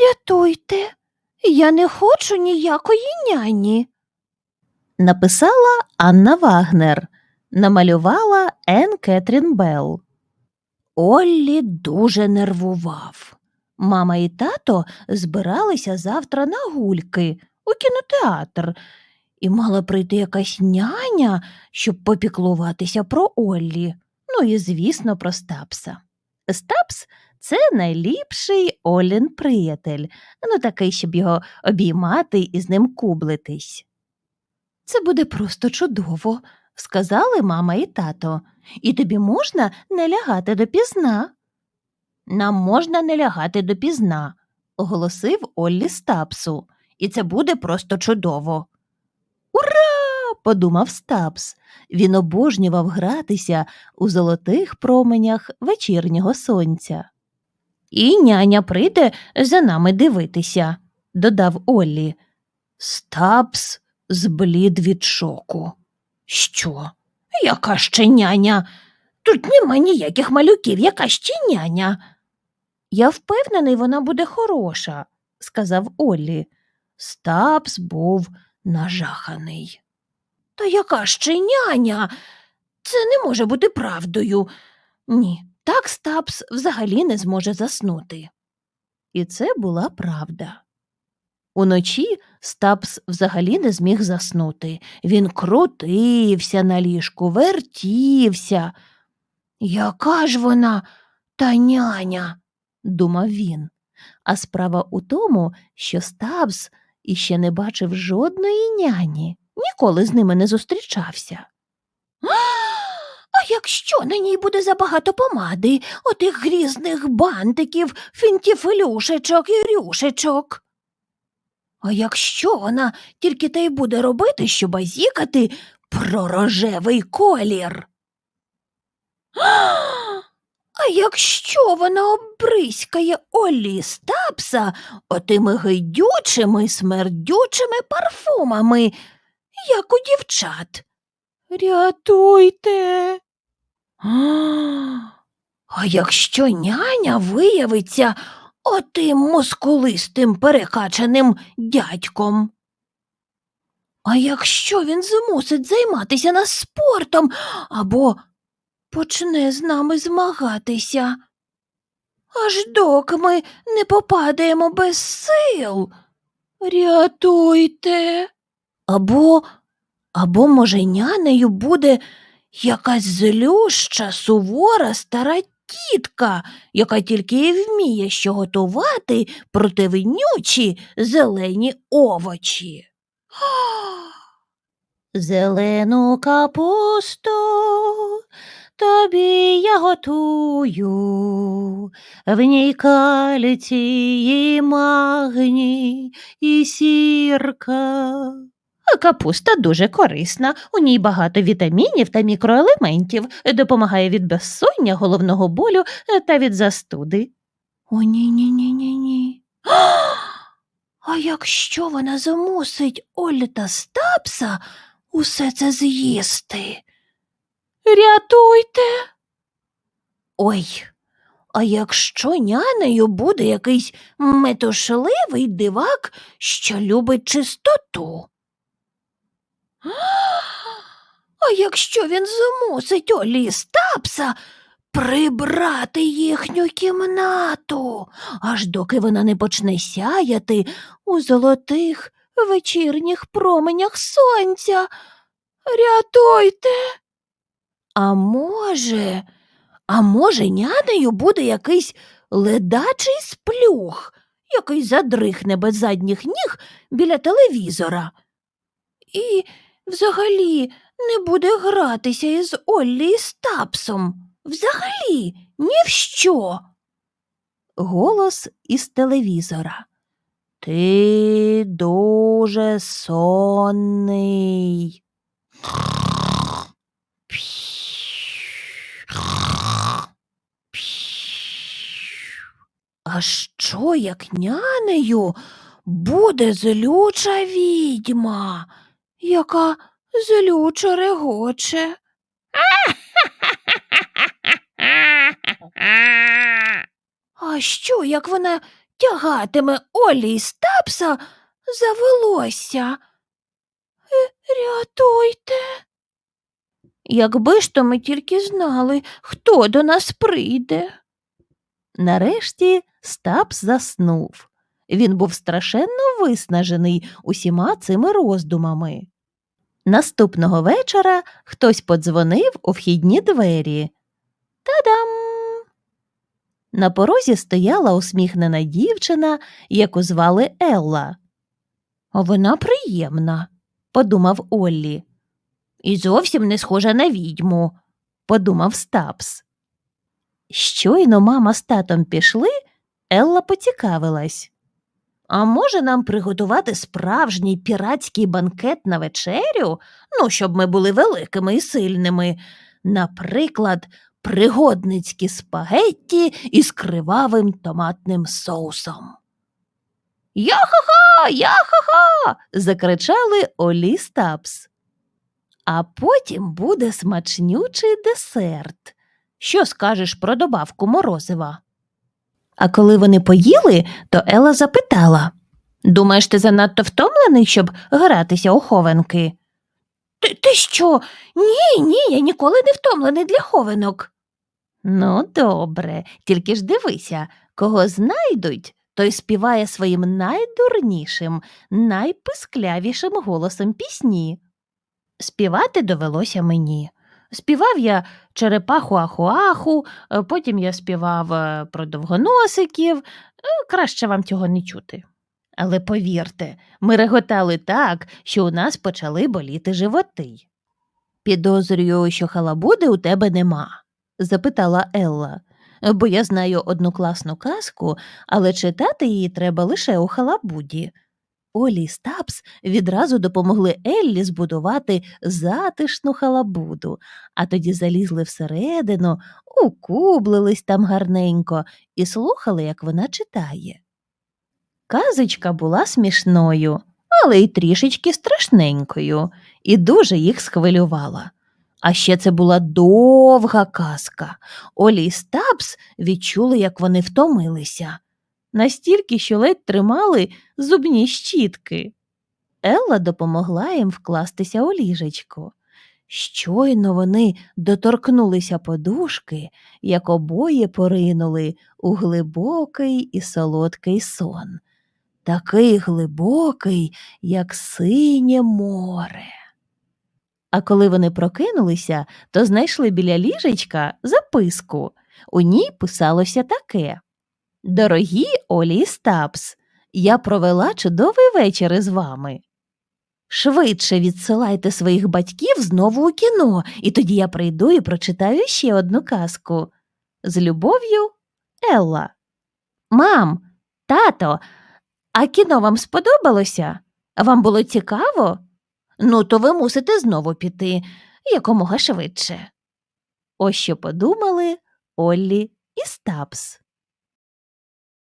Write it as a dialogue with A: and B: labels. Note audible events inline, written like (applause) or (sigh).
A: Рятуйте, я не хочу ніякої няні.
B: Написала Анна Вагнер, намалювала Ен Кетрін Белл. Оллі дуже нервував. Мама і тато збиралися завтра на гульки у кінотеатр, і мала прийти якась няня, щоб попіклуватися про Оллі. Ну і, звісно, про Стапса. Стапс це найліпший Олін приятель, ну такий, щоб його обіймати і з ним кублитись. Це буде просто чудово, сказали мама і тато. І тобі можна не лягати допізна. Нам можна не лягати допізна, оголосив Оллі Стапсу, і це буде просто чудово. Ура! подумав Стапс. Він обожнював гратися у золотих променях вечірнього сонця. І няня прийде за нами дивитися, додав Оллі. Стапс зблід від шоку. Що? Яка ще няня? Тут нема ніяких малюків, яка ще няня? Я впевнений, вона буде хороша, сказав Оллі. Стапс був нажаханий. Та яка ще няня? Це не може бути правдою. Ні, так Стапс взагалі не зможе заснути. І це була правда. Уночі Стапс взагалі не зміг заснути. Він крутився на ліжку, вертівся. Яка ж вона та няня? думав він. А справа у тому, що Стабс іще не бачив жодної няні, ніколи з ними не зустрічався. Якщо на ній буде забагато помади, отих грізних бантиків, фінтіфелюшечок і рюшечок? А якщо вона тільки те й буде робити, що базікати про рожевий колір? А якщо вона оббризкає Олі Стапса отими гидючими, смердючими парфумами, як у дівчат? Рятуйте. А якщо няня виявиться отим мускулистим перекачаним дядьком? А якщо він змусить займатися нас спортом або почне з нами змагатися. Аж доки ми не попадаємо без сил. Рятуйте. Або, або, може, нянею буде якась злюща, сувора стара тітка, яка тільки і вміє що готувати противнючі зелені овочі. (gasps) Зелену капусту тобі я готую, в ній кальцій, і магній і сірка. Капуста дуже корисна, у ній багато вітамінів та мікроелементів, допомагає від безсоння, головного болю е, та від застуди. О, ні, ні, ні, ні, ні. (gasps) А якщо вона змусить Олі та Стапса усе це з'їсти? Рятуйте. Ой, а якщо нянею буде якийсь метушливий дивак, що любить чистоту? А якщо він змусить Олі Стапса прибрати їхню кімнату, аж доки вона не почне сяяти у золотих вечірніх променях сонця? Рятуйте. А може, а може, нянею буде якийсь ледачий сплюх, який задрихне без задніх ніг біля телевізора. І взагалі не буде гратися із Оллі і Стапсом. Взагалі, ні в що. Голос із телевізора. Ти дуже сонний. А що, як нянею буде злюча відьма, яка злючо регоче? А що, як вона
A: тягатиме Олі і Стапса за волосся. Е, Рятуйте. Якби ж то ми тільки знали, хто до нас прийде.
B: Нарешті Стапс заснув. Він був страшенно виснажений усіма цими роздумами. Наступного вечора хтось подзвонив у вхідні двері. Та-дам! На порозі стояла усміхнена дівчина, яку звали Елла.
A: Вона приємна,
B: Подумав Оллі,
A: і зовсім не схожа на відьму.
B: подумав Стапс. Щойно мама з татом пішли, Елла поцікавилась. А може нам приготувати справжній піратський банкет на вечерю? Ну, щоб ми були великими і сильними. Наприклад, пригодницькі спагетті із кривавим томатним соусом. Я-ха-ха, я-ха-ха. закричали Олі Стапс. А потім буде смачнючий десерт. Що скажеш про добавку морозива? А коли вони поїли, то Ела запитала Думаєш, ти занадто втомлений, щоб гратися у хованки?
A: Ти, ти що? Ні, ні, я ніколи не втомлений для хованок.
B: Ну, добре, тільки ж дивися, кого знайдуть, той співає своїм найдурнішим, найписклявішим голосом пісні. Співати довелося мені. Співав я черепаху аху-аху, е, потім я співав е, про довгоносиків. Е, Краще вам цього не чути. Але повірте, ми реготали так, що у нас почали боліти животи. Підозрюю, що халабуди у тебе нема, запитала Елла, бо я знаю одну класну казку, але читати її треба лише у халабуді. Олі і Стапс відразу допомогли Еллі збудувати затишну халабуду, а тоді залізли всередину, укублились там гарненько і слухали, як вона читає. Казочка була смішною, але й трішечки страшненькою, і дуже їх схвилювала. А ще це була довга казка. Олі і Стапс відчули, як вони втомилися, настільки, що ледь тримали зубні щітки. Елла допомогла їм вкластися у ліжечко. Щойно вони доторкнулися подушки, як обоє поринули у глибокий і солодкий сон, такий глибокий, як синє море. А коли вони прокинулися, то знайшли біля ліжечка записку. У ній писалося таке Дорогі Олі Стапс, я провела чудовий вечір із вами. Швидше відсилайте своїх батьків знову у кіно, і тоді я прийду і прочитаю ще одну казку. З любов'ю, Елла. Мам, тато, а кіно вам сподобалося? Вам було цікаво? Ну, то ви мусите знову піти якомога швидше. Ось що подумали Оллі і Стапс.